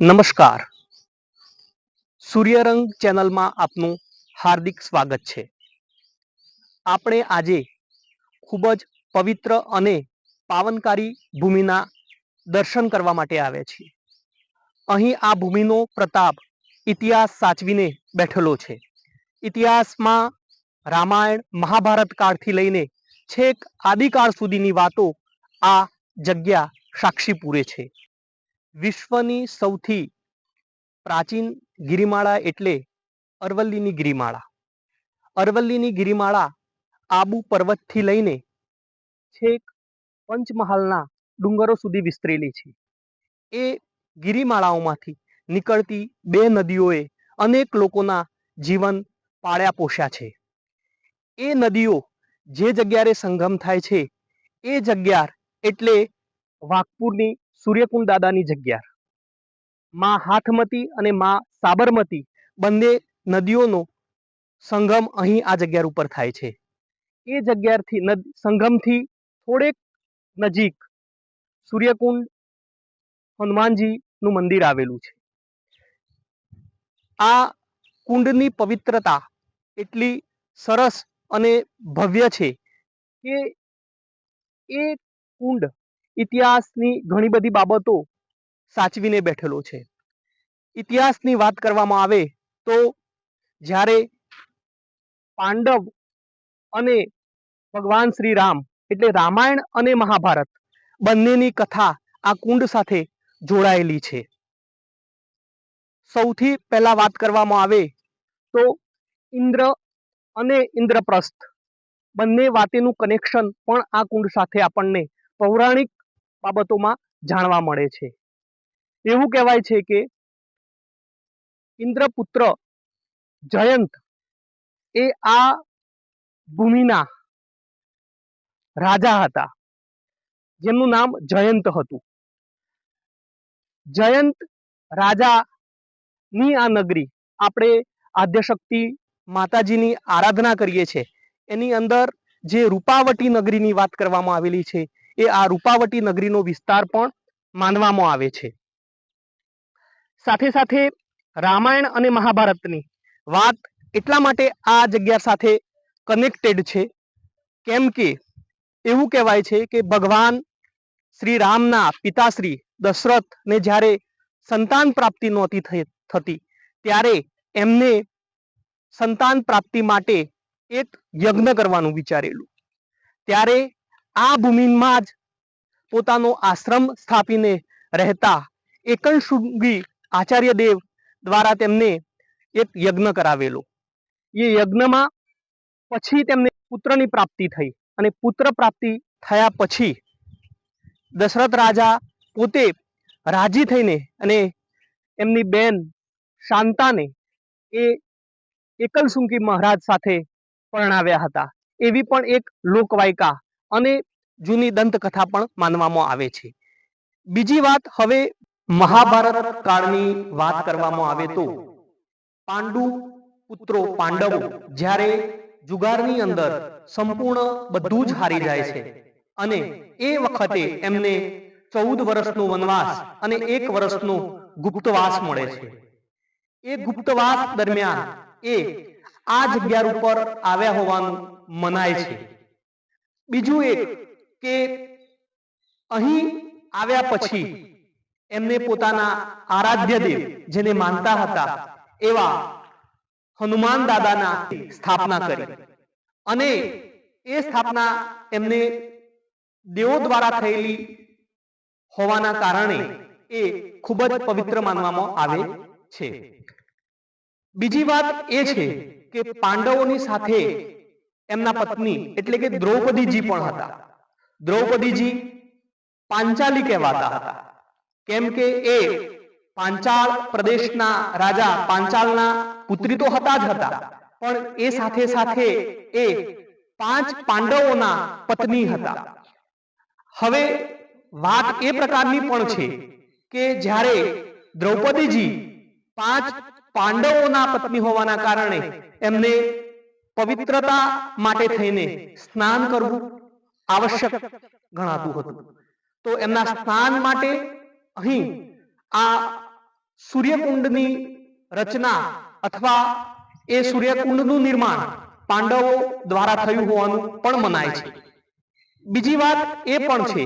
નમસ્કાર. સૂર્યરંગ ચેનલમાં આપનું હાર્દિક સ્વાગત છે. આપણે આજે ખૂબ જ પવિત્ર અને પાવનકારી ભૂમિના દર્શન કરવા માટે આવ્યા છીએ. અહીં આ ભૂમિનો પ્રતાપ ઇતિહાસ સાચવીને બેઠેલો છે. ઇતિહાસમાં રામાયણ મહાભારત કાળથી લઈને છેક આદિકાળ સુધીની વાતો આ જગ્યા સાક્ષી પૂરે છે. વિશ્વની સૌથી પ્રાચીન ગિરિમાળા એટલે અરવલ્લીની ગિરિમાળા. અરવલ્લીની ગિરિમાળા આબુ પર્વતથી લઈને છેક પંચમહાલના ડુંગરો સુધી વિસ્તરેલી છે. એ ગિરિમાળાઓમાંથી નીકળતી બે નદીઓએ અનેક લોકોના જીવન પાળ્યા પોષ્યા છે. એ નદીઓ જે જગ્યાએ સંગમ થાય છે, એ જગ્યા એટલે વાઘપુરની સૂર્યકુંડ દાદાની જગ્યા માં હાથમતી અને માં સાબરમતી બંને નદીઓનો સંગમ અહીં આ જગ્યા ઉપર થાય છે. એ જગ્યાથી સંગમથી થોડેક નજીક સૂર્યકુંડ હનુમાનજીનું મંદિર આવેલું છે. આ કુંડની પવિત્રતા એટલી સરસ અને ભવ્ય છે કે એ કુંડ ઇતિહાસની ઘણી બધી બાબતો સાચવીને બેઠેલો છે. ઇતિહાસની વાત કરવામાં આવે તો જ્યારે પાંડવ અને ભગવાન શ્રી રામ એટલે રામાયણ અને મહાભારત બંનેની કથા આ કુંડ સાથે જોડાયેલી છે. સૌથી પહેલા વાત કરવામાં આવે તો ઇન્દ્ર અને ઇન્દ્રપ્રસ્થ બંને વાતેનું કનેક્શન પણ આ કુંડ સાથે આપણને પૌરાણિક બાબતોમાં જાણવા મળે છે. એવું કહેવાય છે કે ઇન્દ્રપુત્ર જયંત એ આ ભૂમિના રાજા હતા. જેમનું નામ જયંત હતું. જયંત રાજાની આ નગરી આપણે આદ્યશક્તિ માતાજીની આરાધના કરીએ છીએ. એની અંદર જે રૂપાવટી નગરીની વાત કરવામાં આવેલી છે એ આ રૂપાવટી નગરીનો વિસ્તાર પણ માનવામાં આવે છે. સાથે સાથે રામાયણ અને મહાભારતની વાત એટલા માટે આ જગ્યા સાથે કનેક્ટેડ છે કેમ કે એવું કહેવાય છે કે ભગવાન શ્રી રામના પિતાશ્રી દશરથને જ્યારે સંતાન પ્રાપ્તિ નહોતી થતી, ત્યારે એમને સંતાન પ્રાપ્તિ માટે એક યજ્ઞ કરવાનું વિચારેલું. ત્યારે આ ભૂમિમાં જ પોતાનો આશ્રમ સ્થાપીને રહેતા એકનશૃંગી આચાર્ય દેવ દ્વારા તેમને એક યજ્ઞ કરાવેલો. એ યજ્ઞમાં પછી તેમને પુત્રની પ્રાપ્તિ થઈ અને પુત્ર પ્રાપ્તિ થયા પછી દશરથ રાજા પોતે રાજી થઈને અને એમની બેન શાંતાને એ એકલસુંકી મહારાજ સાથે પરણાવ્યા હતા. એવી પણ એક લોકવાયકા અને જૂની દંતકથા પણ માનવામાં આવે છે. બીજી વાત હવે મહાભારત કાળની વાત કરવામાં આવે તો, પાંડુ પુત્રો પાંડવો જ્યારે જુગારની અંદર સંપૂર્ણ બધું જ હારી જાય છે અને એ વખતે એમને ચૌદ વર્ષનો વનવાસ અને એક વર્ષનો ગુપ્તવાસ મળે છે. એ ગુપ્તવાસ દરમિયાન એ આ જગ્યા ઉપર આવ્યા હોવાનું મનાય છે. બીજું એક કે અહીં આવ્યા પછી એમને પોતાના આરાધ્ય દેવ જેને માનતા હતા એવા હનુમાન દાદાના સ્થાપના કરી. અને એ સ્થાપના એમને દેવો દ્વારા થયેલી હોવાના કારણે એ ખૂબ જ પવિત્ર માનવામાં આવે છે. બીજી વાત એ છે કે પાંડવોની સાથે એમના પત્ની એટલે કે દ્રૌપદીજી પણ હતા. દ્રૌપદીજી પાંચાલી કહેવાતા હતા. કેમ કે એ પાંચાળ પ્રદેશના રાજા પાંચાળના પુત્રી તો હતા જ હતા. પણ એ સાથે સાથે એ પાંચ પાંડવોના પત્ની હતા. હવે વાત એ પ્રકારની પણ છે કે જ્યારે દ્રૌપદીજી પાંચ પાંડવોના પત્ની હોવાના કારણે એમને પવિત્રતા માટે થઈને સ્નાન કરવું આવશ્યક ગણાતું હતું. તો એમના સ્નાન માટે અહીં આ સૂર્યકુંડની રચના અથવા એ સૂર્યકુંડનું નિર્માણ પાંડવો દ્વારા થયું હોવાનું પણ મનાય છે. બીજી વાત એ પણ છે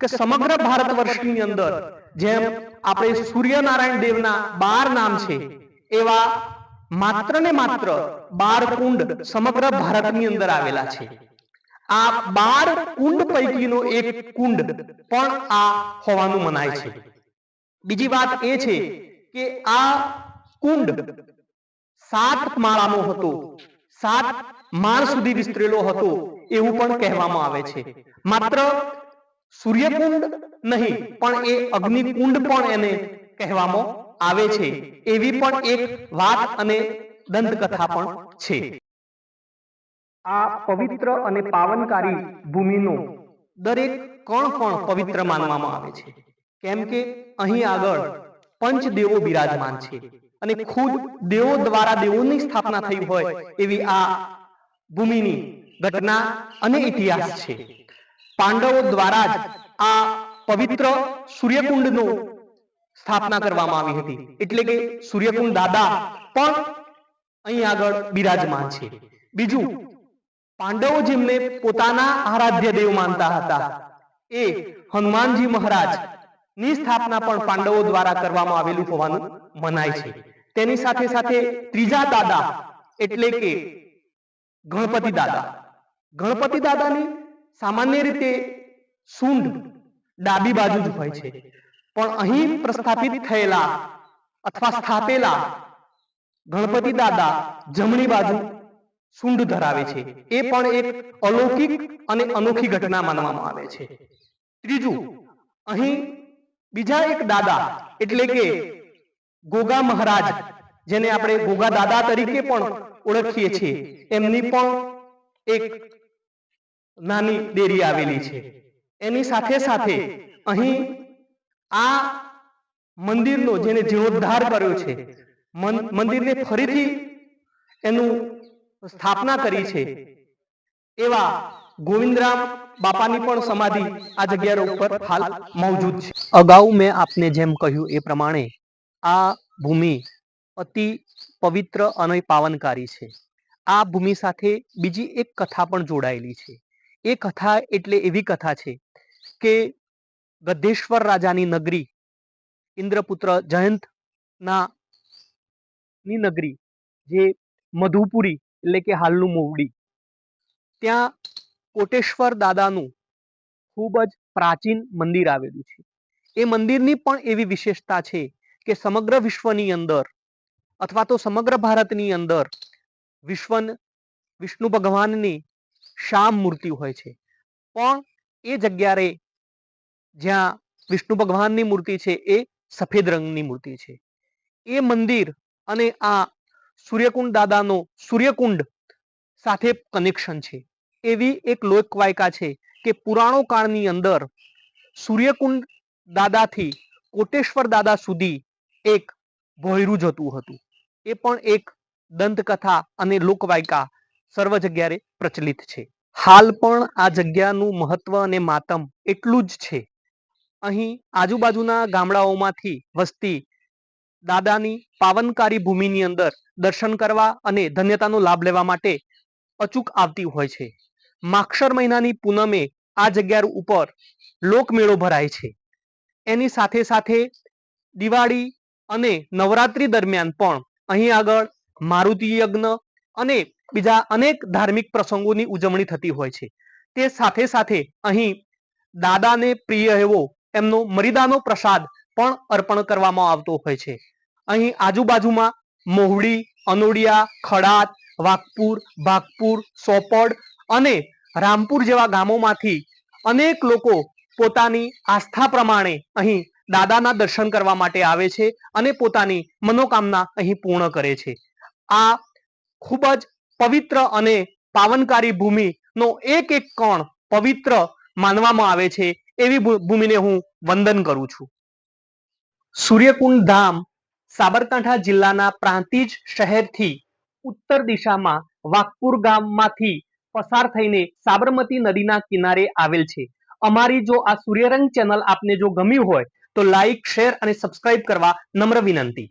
કે સમગ્ર ભારત વર્ષની અંદર જેમ આપણે સૂર્યનારાયણ દેવના બાર નામ છે એવા માત્ર ને માત્ર બાર કુંડ સમગ્ર ભારતની અંદર આવેલા છે. આ બાર કુંડ પૈકીનો એક કુંડ પણ આ હોવાનું મનાય છે. બીજી વાત એ છે કે આ કુંડ સાત માળાનો હતો. સાત માળ સુધી વિસ્તરેલો હતો એવું પણ કહેવામાં આવે છે. માત્ર સૂર્યકુંડ નહીં, પણ એ અગ્નિકુંડ પણ એને કહેવામાં આવે છે, એવી પણ એક વાત અને દંતકથા પણ છે. આ પવિત્ર અને પાવનકારી ભૂમિનો દરેક કણ પણ પવિત્ર માનવામાં આવે છે. કેમ કે અહીં આગળ પંચદેવો બિરાજમાન છે અને ખુદ દેવો દ્વારા દેવોની સ્થાપના થઈ હોય એવી આ ભૂમિની ઘટના અને ઇતિહાસ છે. પાંડવો દ્વારા જ આ પવિત્ર સૂર્યકુંડનો સ્થાપના કરવામાં આવી હતી. એટલે કે સૂર્યકુંડ દાદા પણ અહીં આગળ બિરાજમાન છે. બીજું, પાંડવો જેમને પોતાના આરાધ્ય દેવ માનતા હતા, એ હનુમાનજી મહારાજની સ્થાપના પણ પાંડવો દ્વારા કરવામાં આવેલું હોવાનું મનાય છે. તેની સાથે સાથે ત્રીજા દાદા એટલે કે ગણપતિ દાદા. ગણપતિ દાદાની સામાન્ય રીતે સૂંઢ ડાબી બાજુ જ હોય છે. પણ અહીં પ્રસ્થાપિત થયેલા અથવા સ્થાપેલા ગણપતિ દાદા જમણી બાજુ સુંડ ધરાવે છે. એ પણ એક અલૌકિક અને અનોખી ઘટના માનવામાં આવે છે. ત્રીજું, અહીં બીજા એક દાદા એટલે કે ગોગા મહારાજ, જેને આપણે ગોગા દાદા તરીકે પણ ઓળખીએ છીએ, એમની પણ એક નાની ડેરી આવેલી છે. એની સાથે સાથે અહીં આ મંદિરનો જેને જીર્ણોદ્ધાર કર્યો છે મંદિરને ફરીથી એનું સ્થાપના કરી છે. એવા ગોવિંદરામ બાપાની પણ સમાધિ આ જગ્યા ઉપર હાલ મૌજૂદ છે. અગાઉ મેં આપને જેમ કહ્યું એ પ્રમાણે આ ભૂમિ અતિ પવિત્ર અને પાવનકારી છે. આ ભૂમિ સાથે બીજી એક કથા પણ જોડાયેલી છે. એ કથા એટલે એવી કથા છે કે ગદ્દેશ્વર રાજાની નગરી, ઇન્દ્રપુત્ર જયંતના ની નગરી, જે મધુપુરી એટલે કે હાલનું મોવડી. ત્યાં કોટેશ્વર દાદાનું ખૂબ જ પ્રાચીન મંદિર આવેલું છે. એ મંદિરની પણ એવી વિશેષતા છે કે સમગ્ર વિશ્વની અંદર અથવા તો સમગ્ર ભારતની અંદર વિશ્વન, વિષ્ણુ ભગવાનની શામ મૂર્તિ હોય છે. પણ એ જગ્યાએ જ્યાં વિષ્ણુ ભગવાનની મૂર્તિ છે, એ સફેદ રંગની મૂર્તિ છે. એ મંદિર અને આ સૂર્યકુંડ દાદાનો સૂર્યકુંડ સાથે કનેક્શન છે. એવી એક લોકવાયકા છે કે પુરાણો કાળની અંદર સૂર્યકુંડ દાદાથી કોટેશ્વર દાદા સુધી એક ભોયરું જતું હતું. એ પણ એક દંતકથા અને લોકવાયકા સર્વ જગ્યાએ પ્રચલિત છે. હાલ પણ આ જગ્યાનું મહત્વ અને માતમ એટલું જ છે. અહીં આજુબાજુના ગામડાઓમાંથી વસ્તી દાદાની પાવનકારી ભૂમિની અંદર દર્શન કરવા અને ધન્યતાનો લાભ લેવા માટે અચૂક આવતી હોય છે. માક્ષર મહિનાની પૂનમે આ જગ્યા ઉપર લોકમેળો ભરાય છે. એની સાથે સાથે દિવાળી અને નવરાત્રી દરમિયાન પણ અહીં આગળ મારુતિ યજ્ઞ અને બીજા અનેક ધાર્મિક પ્રસંગોની ઉજવણી થતી હોય છે. તે સાથે સાથે અહીં દાદાને પ્રિય એવો એમનો મરીદાનો પ્રસાદ પણ અર્પણ કરવામાં આવતો હોય છે. અહીં આજુબાજુમાં મોહડી અનોડિયા ખડાત વાઘપુર, ભાગપુર, સોપડ અને રામપુર જેવા ગામોમાંથી અનેક લોકો પોતાની આસ્થા પ્રમાણે અહીં દાદાના દર્શન કરવા માટે આવે છે અને પોતાની મનોકામના અહીં પૂર્ણ કરે છે. આ ખૂબ જ પવિત્ર અને પાવનકારી ભૂમિનો એક એક કણ પવિત્ર માનવામાં આવે છે એવી ભૂમિને હું વંદન કરું છું. સૂર્યકુંડ ધામ સાબરકાંઠા જિલ્લાના પ્રાંતિજ શહેરથી ઉત્તર દિશામાં વાકપુર ગામમાંથી પસાર થઈને સાબરમતી નદીના કિનારે આવેલ છે. અમારી જો આ સૂર્યરંગ ચેનલ આપને જો ગમી હોય તો લાઈક શેર અને સબસ્ક્રાઇબ કરવા નમ્ર વિનંતી.